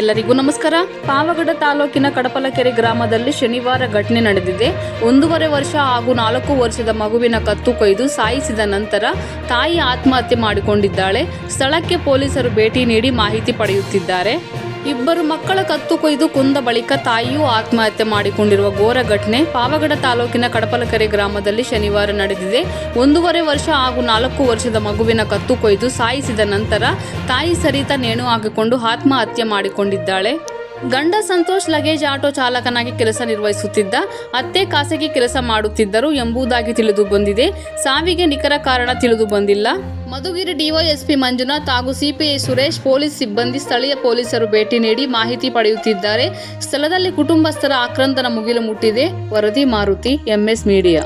ಎಲ್ಲರಿಗೂ ನಮಸ್ಕಾರ. ಪಾವಗಡ ತಾಲೂಕಿನ ಕಡಪಲಕೆರೆ ಗ್ರಾಮದಲ್ಲಿ ಶನಿವಾರ ಘಟನೆ ನಡೆದಿದೆ. ಒಂದೂವರೆ ವರ್ಷ ಹಾಗೂ ನಾಲ್ಕು ವರ್ಷದ ಮಗುವಿನ ಕತ್ತು ಕೊಯ್ದು ಸಾಯಿಸಿದ ನಂತರ ತಾಯಿ ಆತ್ಮಹತ್ಯೆ ಮಾಡಿಕೊಂಡಿದ್ದಾಳೆ. ಸ್ಥಳಕ್ಕೆ ಪೊಲೀಸರು ಭೇಟಿ ನೀಡಿ ಮಾಹಿತಿ ಪಡೆಯುತ್ತಿದ್ದಾರೆ. ಇಬ್ಬರು ಮಕ್ಕಳ ಕತ್ತು ಕೊಯ್ದು ಕುಂದ ಬಳಿಕ ತಾಯಿಯೂ ಆತ್ಮಹತ್ಯೆ ಮಾಡಿಕೊಂಡಿರುವ ಘೋರ ಘಟನೆ ಪಾವಗಡ ತಾಲೂಕಿನ ಕಡಪಲಕೆರೆ ಗ್ರಾಮದಲ್ಲಿ ಶನಿವಾರ ನಡೆದಿದೆ. ಒಂದೂವರೆ ವರ್ಷ ಹಾಗೂ ನಾಲ್ಕು ವರ್ಷದ ಮಗುವಿನ ಕತ್ತು ಕೊಯ್ದು ಸಾಯಿಸಿದ ನಂತರ ತಾಯಿ ಸರಿತ ನೇಣು ಹಾಕಿಕೊಂಡು ಆತ್ಮಹತ್ಯೆ ಮಾಡಿಕೊಂಡಿದ್ದಾಳೆ. ಗಂಡ ಸಂತೋಷ್ ಲಗೇಜ್ ಆಟೋ ಚಾಲಕನಾಗಿ ಕೆಲಸ ನಿರ್ವಹಿಸುತ್ತಿದ್ದ, ಅತ್ತೆ ಖಾಸಗಿ ಕೆಲಸ ಮಾಡುತ್ತಿದ್ದರು ಎಂಬುದಾಗಿ ತಿಳಿದು ಬಂದಿದೆ. ಸಾವಿಗೆ ನಿಖರ ಕಾರಣ ತಿಳಿದು ಬಂದಿಲ್ಲ. ಮಧುಗಿರಿ ಡಿವೈಎಸ್ಪಿ ಮಂಜುನಾಥ್ ಹಾಗೂ ಸಿಪಿಐ ಸುರೇಶ್ ಪೊಲೀಸ್ ಸಿಬ್ಬಂದಿ ಸ್ಥಳೀಯ ಪೊಲೀಸರು ಭೇಟಿ ನೀಡಿ ಮಾಹಿತಿ ಪಡೆಯುತ್ತಿದ್ದಾರೆ. ಸ್ಥಳದಲ್ಲಿ ಕುಟುಂಬಸ್ಥರ ಆಕ್ರಂದನ ಮುಗಿಲು ಮುಟ್ಟಿದೆ. ವರದಿ ಮಾರುತಿ, ಎಂಎಸ್ ಮೀಡಿಯಾ.